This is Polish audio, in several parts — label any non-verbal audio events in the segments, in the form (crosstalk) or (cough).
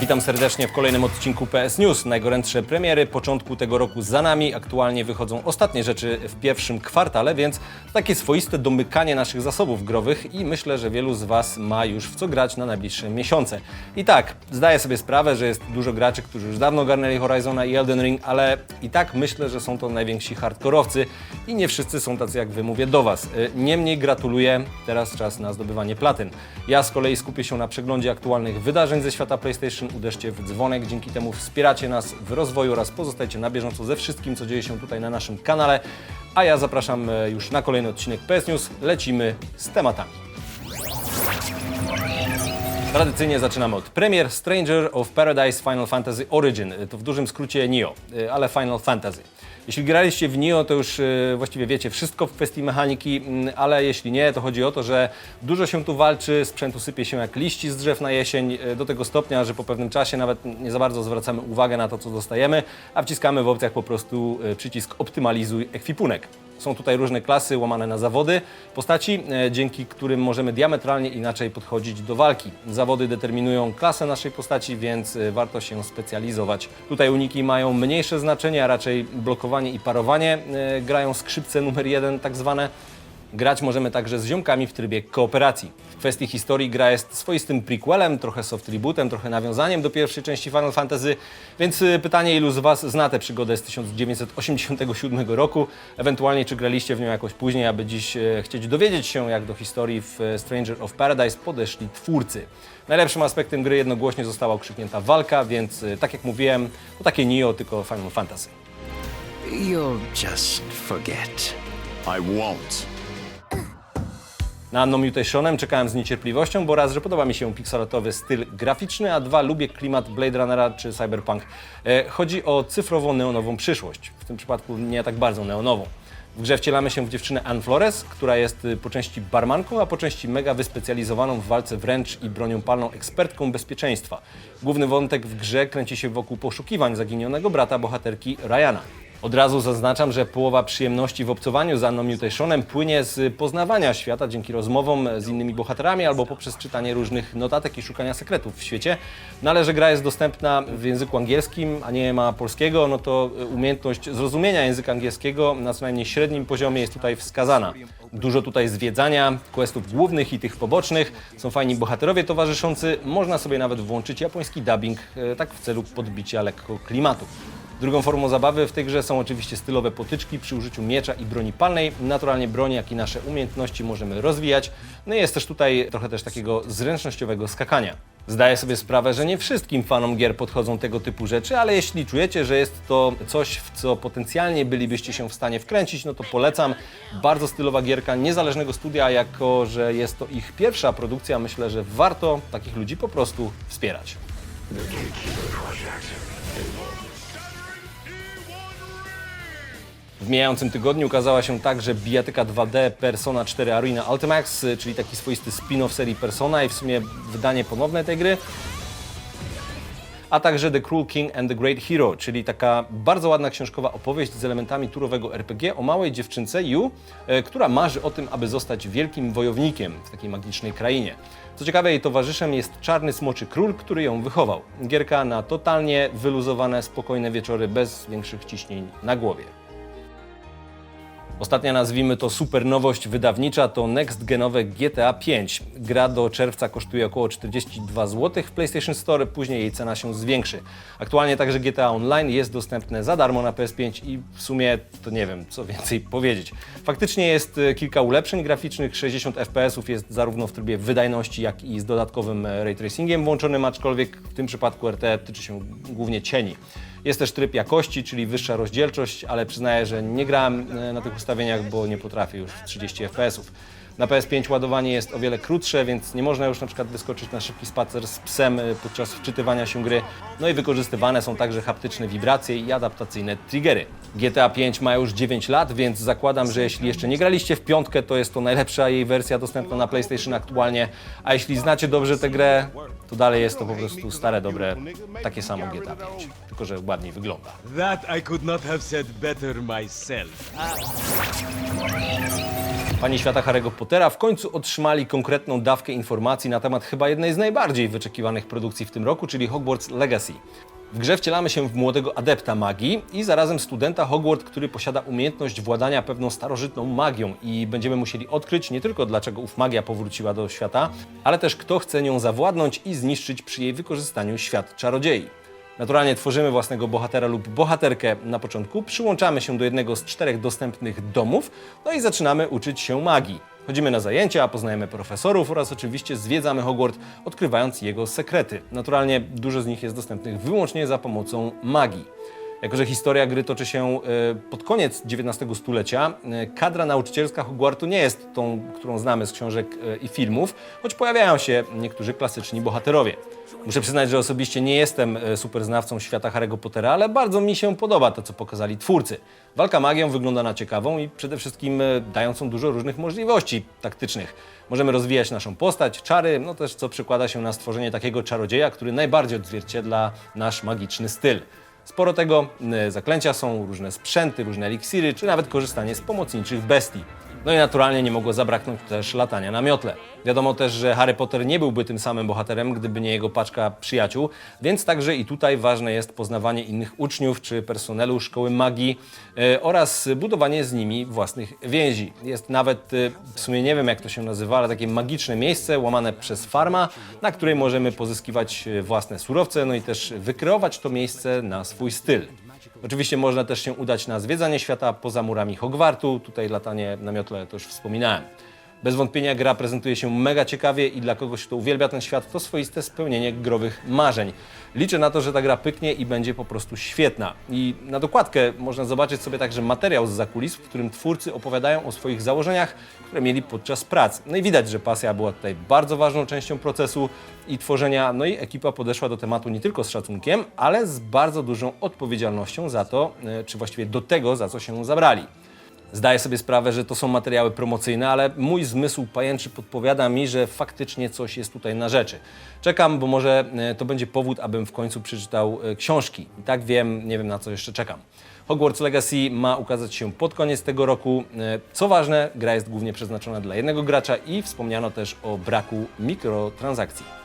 Witam serdecznie w kolejnym odcinku PS News. Najgorętsze premiery początku tego roku za nami. Aktualnie wychodzą ostatnie rzeczy w pierwszym kwartale, więc takie swoiste domykanie naszych zasobów growych i myślę, że wielu z Was ma już w co grać na najbliższe miesiące. I tak, zdaję sobie sprawę, że jest dużo graczy, którzy już dawno garnęli Horizona i Elden Ring, ale i tak myślę, że są to najwięksi hardkorowcy i nie wszyscy są tacy jak Wy mówię do Was. Y, Niemniej gratuluję, teraz czas na zdobywanie platyn. Ja z kolei skupię się na przeglądzie aktualnych wydarzeń ze świata PlayStation. Uderzcie w dzwonek, dzięki temu wspieracie nas w rozwoju oraz pozostajecie na bieżąco ze wszystkim, co dzieje się tutaj na naszym kanale. A ja zapraszam e, już na kolejny odcinek PS News. Lecimy z tematami. Tradycyjnie zaczynamy od premier Stranger of Paradise Final Fantasy Origin. To w dużym skrócie Nioh, y, ale Final Fantasy. Jeśli graliście w Nioh, to już y, właściwie wiecie wszystko w kwestii mechaniki, mm, ale jeśli nie, to chodzi o to, że dużo się tu walczy, sprzętu sypie się jak liści z drzew na jesień, y, do tego stopnia, że po pewnym czasie nawet nie za bardzo zwracamy uwagę na to, co dostajemy, a wciskamy w opcjach po prostu y, przycisk optymalizuj ekwipunek. Są tutaj różne klasy łamane na zawody postaci, e, dzięki którym możemy diametralnie inaczej podchodzić do walki. Zawody determinują klasę naszej postaci, więc e, warto się specjalizować. Tutaj uniki mają mniejsze znaczenie, a raczej blokowanie i parowanie e, grają skrzypce numer jeden tak zwane. Grać możemy także z ziomkami w trybie kooperacji. W kwestii historii gra jest swoistym prequelem, trochę soft rebootem, trochę nawiązaniem do pierwszej części Final Fantasy, więc y, pytanie ilu z Was zna tę przygodę z 1987 roku, ewentualnie czy graliście w nią jakoś później, aby dziś e, chcieć dowiedzieć się jak do historii w e, Stranger of Paradise podeszli twórcy. Najlepszym aspektem gry jednogłośnie została ukrzyknięta walka, więc y, tak jak mówiłem, to takie Nioh, tylko Final Fantasy. You'll just forget. I won't. Na No Mutationem czekałem z niecierpliwością, bo raz, że podoba mi się pixelatowy styl graficzny, a dwa, lubię klimat Blade Runnera czy Cyberpunk. E, chodzi o cyfrowo-neonową przyszłość, w tym przypadku nie tak bardzo neonową. W grze wcielamy się w dziewczynę Anne Flores, która jest y, po części barmanką, a po części mega wyspecjalizowaną w walce wręcz i bronią palną ekspertką bezpieczeństwa. Główny wątek w grze kręci się wokół poszukiwań zaginionego brata bohaterki Ryana. Od razu zaznaczam, że połowa przyjemności w obcowaniu z Anną Mutationem płynie z poznawania świata dzięki rozmowom z innymi bohaterami albo poprzez czytanie różnych notatek i szukania sekretów w świecie. No ale że gra jest dostępna w języku angielskim, a nie ma polskiego, no to umiejętność zrozumienia języka angielskiego na co najmniej średnim poziomie jest tutaj wskazana. Dużo tutaj zwiedzania, questów głównych i tych pobocznych, są fajni bohaterowie towarzyszący, można sobie nawet włączyć japoński dubbing, e, tak w celu podbicia lekko klimatu. Drugą formą zabawy w tej grze są oczywiście stylowe potyczki przy użyciu miecza i broni palnej. Naturalnie broń, jak i nasze umiejętności możemy rozwijać. No i jest też tutaj trochę też takiego zręcznościowego skakania. Zdaję sobie sprawę, że nie wszystkim fanom gier podchodzą tego typu rzeczy, ale jeśli czujecie, że jest to coś, w co potencjalnie bylibyście się w stanie wkręcić, no to polecam. Bardzo stylowa gierka niezależnego studia, jako że jest to ich pierwsza produkcja, myślę, że warto takich ludzi po prostu wspierać. W mijającym tygodniu ukazała się także bijatyka 2D Persona 4 Arena Ultimax, czyli taki swoisty spin-off serii Persona i w sumie wydanie ponowne tej gry. A także The Cruel King and the Great Hero, czyli taka bardzo ładna książkowa opowieść z elementami turowego RPG o małej dziewczynce Yu, e, która marzy o tym, aby zostać wielkim wojownikiem w takiej magicznej krainie. Co ciekawe, jej towarzyszem jest czarny smoczy król, który ją wychował. Gierka na totalnie wyluzowane, spokojne wieczory bez większych ciśnień na głowie. Ostatnia, nazwijmy to super nowość wydawnicza, to next genowe GTA 5. Gra do czerwca kosztuje około 42 zł w PlayStation Store, później jej cena się zwiększy. Aktualnie także GTA Online jest dostępne za darmo na PS5 i w sumie to nie wiem, co więcej (laughs) powiedzieć. Faktycznie jest e, kilka ulepszeń graficznych, 60 FPS jest zarówno w trybie wydajności, jak i z dodatkowym e, ray tracingiem włączonym, aczkolwiek w tym przypadku RT tyczy się głównie cieni. Jest też tryb jakości, czyli wyższa rozdzielczość, ale przyznaję, że nie grałem e, na tych ustawieniach, bo nie potrafię już w 30 fps. Na PS5 ładowanie jest o wiele krótsze, więc nie można już na przykład wyskoczyć na szybki spacer z psem e, podczas wczytywania się gry. No i wykorzystywane są także haptyczne wibracje i adaptacyjne triggery. GTA 5 ma już 9 lat, więc zakładam, że jeśli jeszcze nie graliście w piątkę, to jest to najlepsza jej wersja dostępna na PlayStation aktualnie. A jeśli znacie dobrze tę grę, to dalej jest to po prostu stare, dobre, takie samo GTA 5, tylko że ładniej wygląda. That I could not have said better myself. Fani świata Harry'ego Pottera w końcu otrzymali konkretną dawkę informacji na temat chyba jednej z najbardziej wyczekiwanych produkcji w tym roku, czyli Hogwarts Legacy. W grze wcielamy się w młodego adepta magii i zarazem studenta Hogwarts, który posiada umiejętność władania pewną starożytną magią i będziemy musieli odkryć nie tylko dlaczego ów magia powróciła do świata, ale też kto chce nią zawładnąć i zniszczyć przy jej wykorzystaniu świat czarodziei. Naturalnie tworzymy własnego bohatera lub bohaterkę na początku, przyłączamy się do jednego z czterech dostępnych domów, no i zaczynamy uczyć się magii. Chodzimy na zajęcia, poznajemy profesorów oraz oczywiście zwiedzamy Hogwart, odkrywając jego sekrety. Naturalnie dużo z nich jest dostępnych wyłącznie za pomocą magii. Jako, że historia gry toczy się e, pod koniec XIX stulecia, e, kadra nauczycielska Hogwartu nie jest tą, którą znamy z książek e, i filmów, choć pojawiają się niektórzy klasyczni bohaterowie. Muszę przyznać, że osobiście nie jestem e, super znawcą świata Harry'ego Pottera, ale bardzo mi się podoba to, co pokazali twórcy. Walka magią wygląda na ciekawą i przede wszystkim dającą dużo różnych możliwości taktycznych. Możemy rozwijać naszą postać, czary, no też co przekłada się na stworzenie takiego czarodzieja, który najbardziej odzwierciedla nasz magiczny styl. Sporo tego, y, zaklęcia są, różne sprzęty, różne eliksiry, czy nawet korzystanie z pomocniczych bestii. No i naturalnie nie mogło zabraknąć też latania na miotle. Wiadomo też, że Harry Potter nie byłby tym samym bohaterem, gdyby nie jego paczka przyjaciół, więc także i tutaj ważne jest poznawanie innych uczniów czy personelu szkoły magii e, oraz budowanie z nimi własnych więzi. Jest nawet, e, w sumie nie wiem jak to się nazywa, ale takie magiczne miejsce łamane przez farma, na której możemy pozyskiwać e, własne surowce, no i też wykreować to miejsce na swój styl. Oczywiście można też się udać na zwiedzanie świata poza murami Hogwartu. Tutaj latanie na miotle to już wspominałem. Bez wątpienia gra prezentuje się mega ciekawie i dla kogoś, kto uwielbia ten świat, to swoiste spełnienie growych marzeń. Liczę na to, że ta gra pyknie i będzie po prostu świetna. I na dokładkę można zobaczyć sobie także materiał z zakulis, w którym twórcy opowiadają o swoich założeniach, które mieli podczas prac. No i widać, że pasja była tutaj bardzo ważną częścią procesu i tworzenia, no i ekipa podeszła do tematu nie tylko z szacunkiem, ale z bardzo dużą odpowiedzialnością za to, e, czy właściwie do tego, za co się zabrali. Zdaję sobie sprawę, że to są materiały promocyjne, ale mój zmysł pajęczy podpowiada mi, że faktycznie coś jest tutaj na rzeczy. Czekam, bo może e, to będzie powód, abym w końcu przeczytał e, książki. I tak wiem, nie wiem na co jeszcze czekam. Hogwarts Legacy ma ukazać się pod koniec tego roku. E, Co ważne, gra jest głównie przeznaczona dla jednego gracza i wspomniano też o braku mikrotransakcji.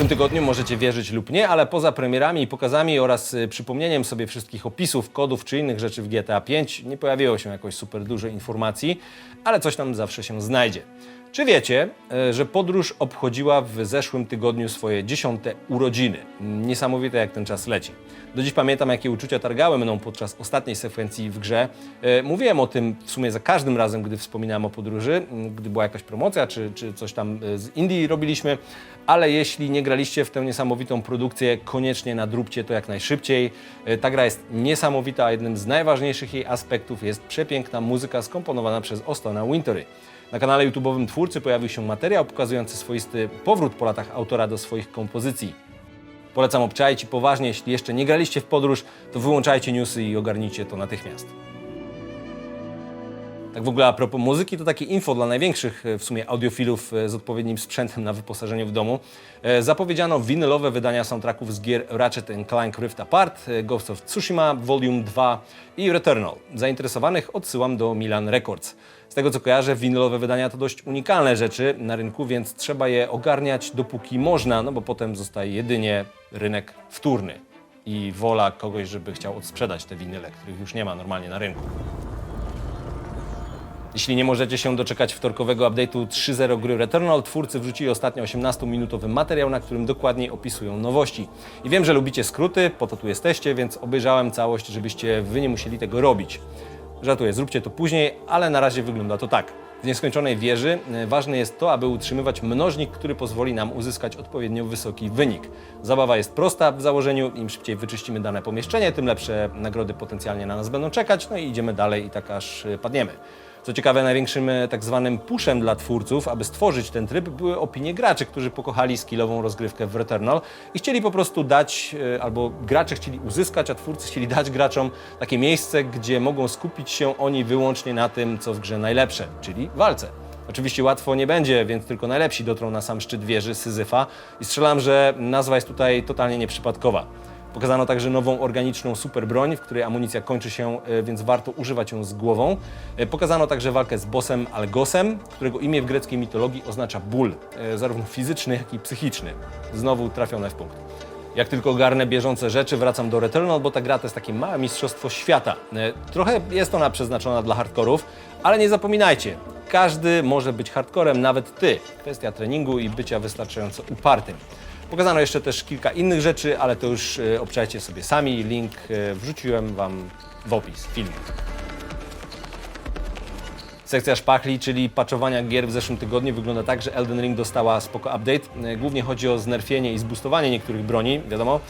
Tym tygodniu możecie wierzyć lub nie, ale poza premierami i pokazami oraz y, przypomnieniem sobie wszystkich opisów, kodów czy innych rzeczy w GTA 5 nie pojawiło się jakoś super dużo informacji, ale coś tam zawsze się znajdzie. Czy wiecie, y, że podróż obchodziła w zeszłym tygodniu swoje dziesiąte urodziny? Niesamowite jak ten czas leci. Do dziś pamiętam, jakie uczucia targały mną podczas ostatniej sekwencji w grze. E, Mówiłem o tym w sumie za każdym razem, gdy wspominałem o podróży, gdy była jakaś promocja, czy, czy coś tam e, z Indii robiliśmy, ale jeśli nie graliście w tę niesamowitą produkcję, koniecznie nadróbcie to jak najszybciej. E, Ta gra jest niesamowita, a jednym z najważniejszych jej aspektów jest przepiękna muzyka skomponowana przez Ostona Wintory. Na kanale YouTube'owym twórcy pojawił się materiał pokazujący swoisty powrót po latach autora do swoich kompozycji. Polecam obczaić i poważnie, jeśli jeszcze nie graliście w podróż, to wyłączajcie newsy i ogarnijcie to natychmiast. Tak w ogóle a propos muzyki, to takie info dla największych e, w sumie audiofilów e, z odpowiednim sprzętem na wyposażeniu w domu. E, Zapowiedziano winylowe wydania soundtracków z gier Ratchet Clank Rift Apart, Ghost of Tsushima, Volume 2 i Returnal. Zainteresowanych odsyłam do Milan Records. Z tego co kojarzę, winylowe wydania to dość unikalne rzeczy na rynku, więc trzeba je ogarniać dopóki można, no bo potem zostaje jedynie rynek wtórny i wola kogoś, żeby chciał odsprzedać te winyle, których już nie ma normalnie na rynku. Jeśli nie możecie się doczekać wtorkowego update'u 3.0 gry Returnal, twórcy wrzucili ostatnio 18-minutowy materiał, na którym dokładniej opisują nowości. I wiem, że lubicie skróty, po to tu jesteście, więc obejrzałem całość, żebyście wy nie musieli tego robić. Żartuję, zróbcie to później, ale na razie wygląda to tak. W nieskończonej wieży e, ważne jest to, aby utrzymywać mnożnik, który pozwoli nam uzyskać odpowiednio wysoki wynik. Zabawa jest prosta w założeniu, im szybciej wyczyścimy dane pomieszczenie, tym lepsze nagrody potencjalnie na nas będą czekać, no i idziemy dalej i tak aż e, padniemy. Co ciekawe, największym e, tak zwanym pushem dla twórców, aby stworzyć ten tryb, były opinie graczy, którzy pokochali skillową rozgrywkę w Returnal i chcieli po prostu dać, e, albo gracze chcieli uzyskać, a twórcy chcieli dać graczom takie miejsce, gdzie mogą skupić się oni wyłącznie na tym, co w grze najlepsze, czyli walce. Oczywiście łatwo nie będzie, więc tylko najlepsi dotrą na sam szczyt wieży Syzyfa i strzelam, że nazwa jest tutaj totalnie nieprzypadkowa. Pokazano także nową organiczną super broń, w której amunicja kończy się, e, więc warto używać ją z głową. E, Pokazano także walkę z bossem Algosem, którego imię w greckiej mitologii oznacza ból, e, zarówno fizyczny, jak i psychiczny. Znowu trafione w punkt. Jak tylko ogarnę bieżące rzeczy, wracam do Returnal, bo ta gra to jest takie małe mistrzostwo świata. Trochę jest ona przeznaczona dla hardkorów, ale nie zapominajcie, każdy może być hardcorem, nawet ty. Kwestia treningu i bycia wystarczająco upartym. Pokazano jeszcze też kilka innych rzeczy, ale to już e, obczajcie sobie sami. Link e, wrzuciłem Wam w opis filmu. Sekcja szpachli, czyli patchowania gier w zeszłym tygodniu wygląda tak, że Elden Ring dostała spoko update. E, Głównie chodzi o znerfienie i zboostowanie niektórych broni, wiadomo.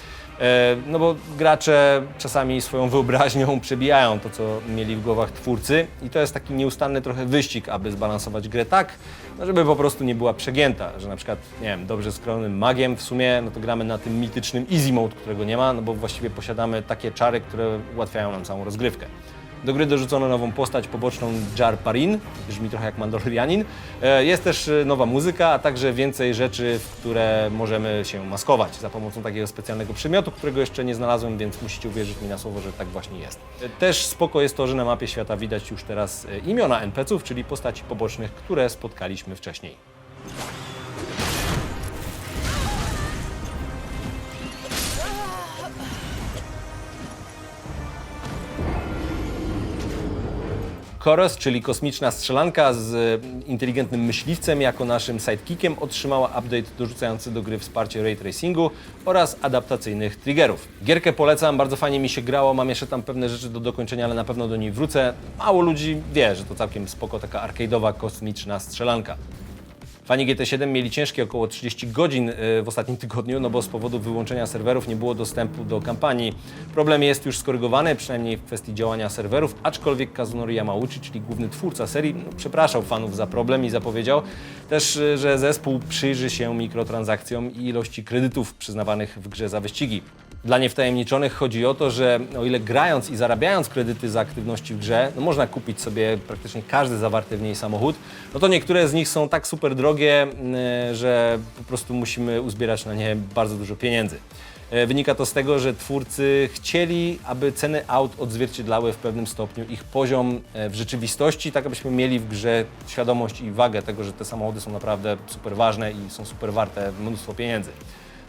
E, No bo gracze czasami swoją wyobraźnią przebijają to, co mieli w głowach twórcy i to jest taki nieustanny trochę wyścig, aby zbalansować grę tak, no żeby po prostu nie była przegięta, że na przykład, nie wiem, dobrze skrojonym magiem w sumie, no to gramy na tym mitycznym easy mode, którego nie ma, no bo właściwie posiadamy takie czary, które ułatwiają nam całą rozgrywkę. Do gry dorzucono nową postać poboczną Jar Parin, brzmi trochę jak Mandalorianin. E, Jest też e, nowa muzyka, a także więcej rzeczy, w które możemy się maskować za pomocą takiego specjalnego przymiotu, którego jeszcze nie znalazłem, więc musicie uwierzyć mi na słowo, że tak właśnie jest. E, Też spoko jest to, że na mapie świata widać już teraz imiona NPC-ów, czyli postaci pobocznych, które spotkaliśmy wcześniej. Koros, czyli kosmiczna strzelanka z e, inteligentnym myśliwcem jako naszym sidekickiem, otrzymała update dorzucający do gry wsparcie ray tracingu oraz adaptacyjnych triggerów. Gierkę polecam, bardzo fajnie mi się grało, mam jeszcze tam pewne rzeczy do dokończenia, ale na pewno do niej wrócę. Mało ludzi wie, że to całkiem spoko, taka arcade'owa, kosmiczna strzelanka. Fani GT7 mieli ciężkie około 30 godzin y, w ostatnim tygodniu, no bo z powodu wyłączenia serwerów nie było dostępu do kampanii. Problem jest już skorygowany, przynajmniej w kwestii działania serwerów, aczkolwiek Kazunori Yamauchi, czyli główny twórca serii, no, przepraszał fanów za problem i zapowiedział też, y, że zespół przyjrzy się mikrotransakcjom i ilości kredytów przyznawanych w grze za wyścigi. Dla niewtajemniczonych chodzi o to, że o ile grając i zarabiając kredyty za aktywności w grze, no można kupić sobie praktycznie każdy zawarty w niej samochód, no to niektóre z nich są tak super drogie, yy, że po prostu musimy uzbierać na nie bardzo dużo pieniędzy. Yy, Wynika to z tego, że twórcy chcieli, aby ceny aut odzwierciedlały w pewnym stopniu ich poziom e, w rzeczywistości, tak abyśmy mieli w grze świadomość i wagę tego, że te samochody są naprawdę super ważne i są super warte mnóstwo pieniędzy.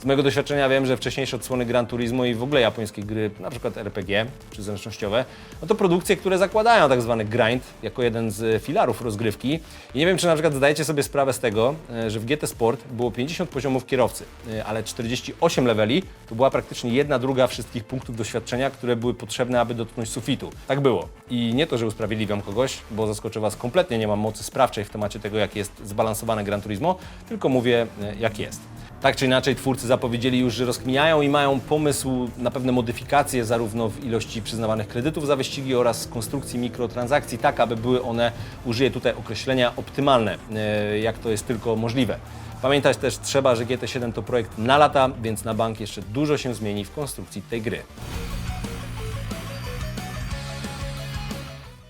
Z mojego doświadczenia wiem, że wcześniejsze odsłony Gran Turismo i w ogóle japońskie gry, na przykład RPG czy zręcznościowe, no to produkcje, które zakładają tak zwany grind jako jeden z filarów rozgrywki. I nie wiem, czy na przykład zdajecie sobie sprawę z tego, e, że w GT Sport było 50 poziomów kierowcy, e, ale 48 leveli to była praktycznie jedna druga wszystkich punktów doświadczenia, które były potrzebne, aby dotknąć sufitu. Tak było. I nie to, że usprawiedliwiam kogoś, bo zaskoczę Was kompletnie, nie mam mocy sprawczej w temacie tego, jak jest zbalansowane Gran Turismo, tylko mówię, e, jak jest. Tak czy inaczej, twórcy zapowiedzieli już, że rozkminiają i mają pomysł na pewne modyfikacje zarówno w ilości przyznawanych kredytów za wyścigi oraz konstrukcji mikrotransakcji, tak aby były one, użyję tutaj określenia, optymalne, e, jak to jest tylko możliwe. Pamiętać też trzeba, że GT7 to projekt na lata, więc na bank jeszcze dużo się zmieni w konstrukcji tej gry.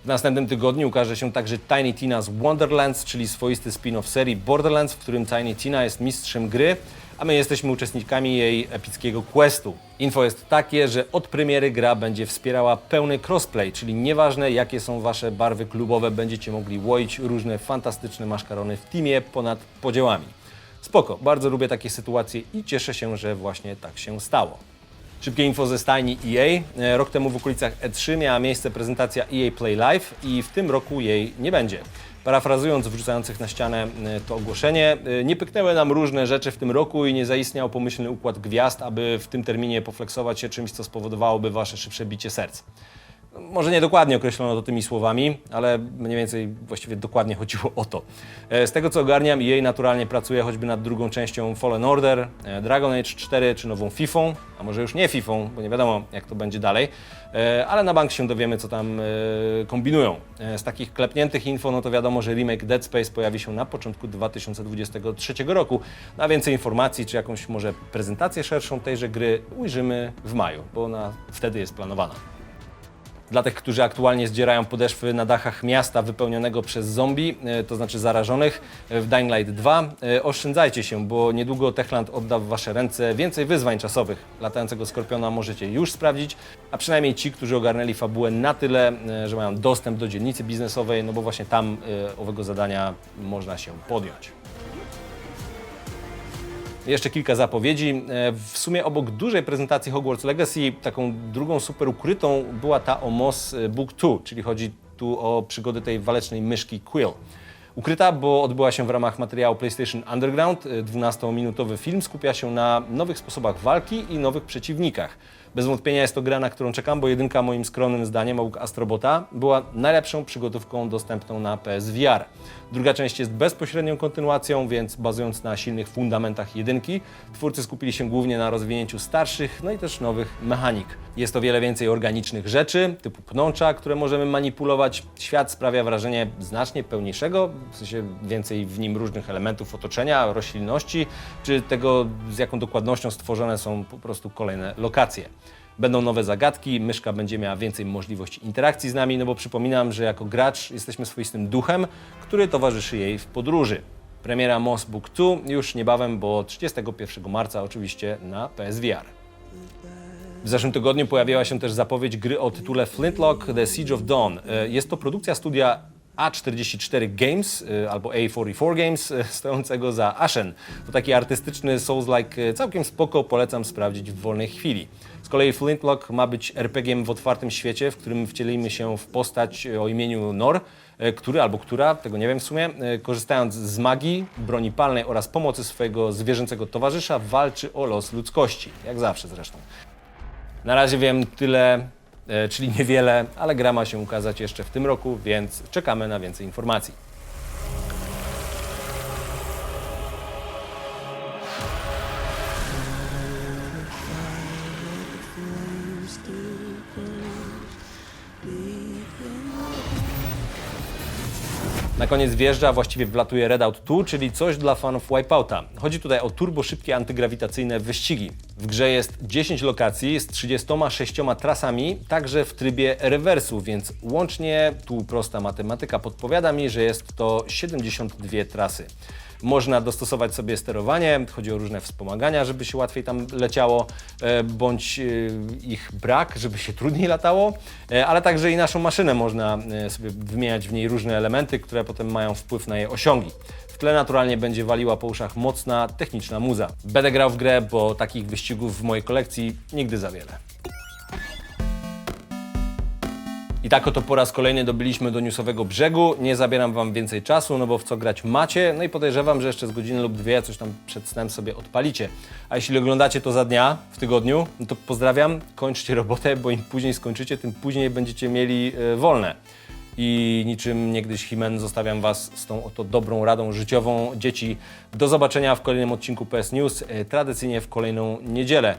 W następnym tygodniu ukaże się także Tiny Tina's Wonderlands, czyli swoisty spin-off serii Borderlands, w którym Tiny Tina jest mistrzem gry, a my jesteśmy uczestnikami jej epickiego questu. Info jest takie, że od premiery gra będzie wspierała pełny crossplay, czyli nieważne jakie są wasze barwy klubowe, będziecie mogli łoić różne fantastyczne maszkarony w teamie ponad podziałami. Spoko, bardzo lubię takie sytuacje i cieszę się, że właśnie tak się stało. Szybkie info ze stajni EA. E, Rok temu w okolicach E3 miała miejsce prezentacja EA Play Live i w tym roku jej nie będzie. Parafrazując wrzucających na ścianę e, to ogłoszenie, e, nie pyknęły nam różne rzeczy w tym roku i nie zaistniał pomyślny układ gwiazd, aby w tym terminie pofleksować się czymś, co spowodowałoby wasze szybsze bicie serc. Może nie dokładnie określono to tymi słowami, ale mniej więcej właściwie dokładnie chodziło o to. E, Z tego co ogarniam, jej naturalnie pracuje choćby nad drugą częścią Fallen Order, e, Dragon Age 4 czy nową Fifą, a może już nie Fifą, bo nie wiadomo jak to będzie dalej, E, ale na bank się dowiemy co tam kombinują. Z takich klepniętych info, no to wiadomo, że remake Dead Space pojawi się na początku 2023 roku. Na więcej informacji czy jakąś może prezentację szerszą tejże gry ujrzymy w maju, bo ona wtedy jest planowana. Dla tych, którzy aktualnie zdzierają podeszwy na dachach miasta wypełnionego przez zombie, e, to znaczy zarażonych e, w Dying Light 2, e, oszczędzajcie się, bo niedługo Techland odda w Wasze ręce więcej wyzwań czasowych. Latającego Skorpiona możecie już sprawdzić, a przynajmniej ci, którzy ogarnęli fabułę na tyle, że mają dostęp do dzielnicy biznesowej, no bo właśnie tam owego zadania można się podjąć. Jeszcze kilka zapowiedzi. E, W sumie obok dużej prezentacji Hogwarts Legacy, taką drugą super ukrytą była ta o Moss Book 2, czyli chodzi tu o przygody tej walecznej myszki Quill. Ukryta, bo odbyła się w ramach materiału PlayStation Underground. E, 12-minutowy film skupia się na nowych sposobach walki i nowych przeciwnikach. Bez wątpienia jest to gra, na którą czekam, bo jedynka moim skromnym zdaniem obok Astrobota była najlepszą przygodówką dostępną na PSVR. Druga część jest bezpośrednią kontynuacją, więc bazując na silnych fundamentach jedynki, twórcy skupili się głównie na rozwinięciu starszych, no i też nowych mechanik. Jest to wiele więcej organicznych rzeczy, typu pnącza, które możemy manipulować. Świat sprawia wrażenie znacznie pełniejszego, w sensie więcej w nim różnych elementów otoczenia, roślinności, czy tego, z jaką dokładnością stworzone są po prostu kolejne lokacje. Będą nowe zagadki, myszka będzie miała więcej możliwości interakcji z nami, no bo przypominam, że jako gracz jesteśmy swoistym duchem, który towarzyszy jej w podróży. Premiera Moss Book 2 już niebawem, bo 31 marca oczywiście na PSVR. W zeszłym tygodniu pojawiła się też zapowiedź gry o tytule Flintlock The Siege of Dawn. E, Jest to produkcja studia A44 Games e, albo A44 Games e, (laughs) stojącego za Ashen. To taki artystyczny Souls-like e, całkiem spoko, polecam sprawdzić w wolnej chwili. Z kolei Flintlock ma być RPG-iem w otwartym świecie, w którym wcielimy się w postać o imieniu Nor, który albo która, tego nie wiem w sumie, korzystając z magii, broni palnej oraz pomocy swojego zwierzęcego towarzysza, walczy o los ludzkości. Jak zawsze zresztą. Na razie wiem tyle, czyli niewiele, ale gra ma się ukazać jeszcze w tym roku, więc czekamy na więcej informacji. Na koniec wjeżdża, właściwie wlatuje Redout 2, czyli coś dla fanów Wipeouta. Chodzi tutaj o turbo szybkie antygrawitacyjne wyścigi. W grze jest 10 lokacji z 36 trasami, także w trybie rewersu, więc łącznie, tu prosta matematyka podpowiada mi, że jest to 72 trasy. Można dostosować sobie sterowanie, chodzi o różne wspomagania, żeby się łatwiej tam leciało, e, bądź e, ich brak, żeby się trudniej latało, e, ale także i naszą maszynę można sobie wymieniać w niej różne elementy, które potem mają wpływ na jej osiągi. Tle naturalnie będzie waliła po uszach mocna, techniczna muza. Będę grał w grę, bo takich wyścigów w mojej kolekcji nigdy za wiele. I tak oto po raz kolejny dobyliśmy do newsowego brzegu. Nie zabieram Wam więcej czasu, no bo w co grać macie. No i podejrzewam, że jeszcze z godziny lub dwie coś tam przed snem sobie odpalicie. A jeśli oglądacie to za dnia, w tygodniu, no to pozdrawiam, kończcie robotę, bo im później skończycie, tym później będziecie mieli e, wolne. I niczym niegdyś Himen zostawiam Was z tą oto dobrą radą życiową. Dzieci, do zobaczenia w kolejnym odcinku PS News, e, tradycyjnie w kolejną niedzielę.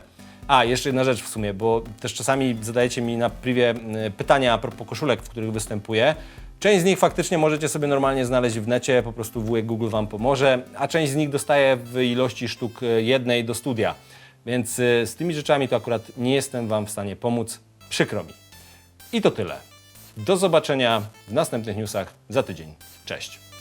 A, jeszcze jedna rzecz w sumie, bo też czasami zadajecie mi na privie y, pytania a propos koszulek, w których występuję. Część z nich faktycznie możecie sobie normalnie znaleźć w necie, po prostu wujek Google Wam pomoże, a część z nich dostaję w ilości sztuk y, jednej do studia. Więc y, z tymi rzeczami to akurat nie jestem Wam w stanie pomóc. Przykro mi. I to tyle. Do zobaczenia w następnych newsach za tydzień. Cześć.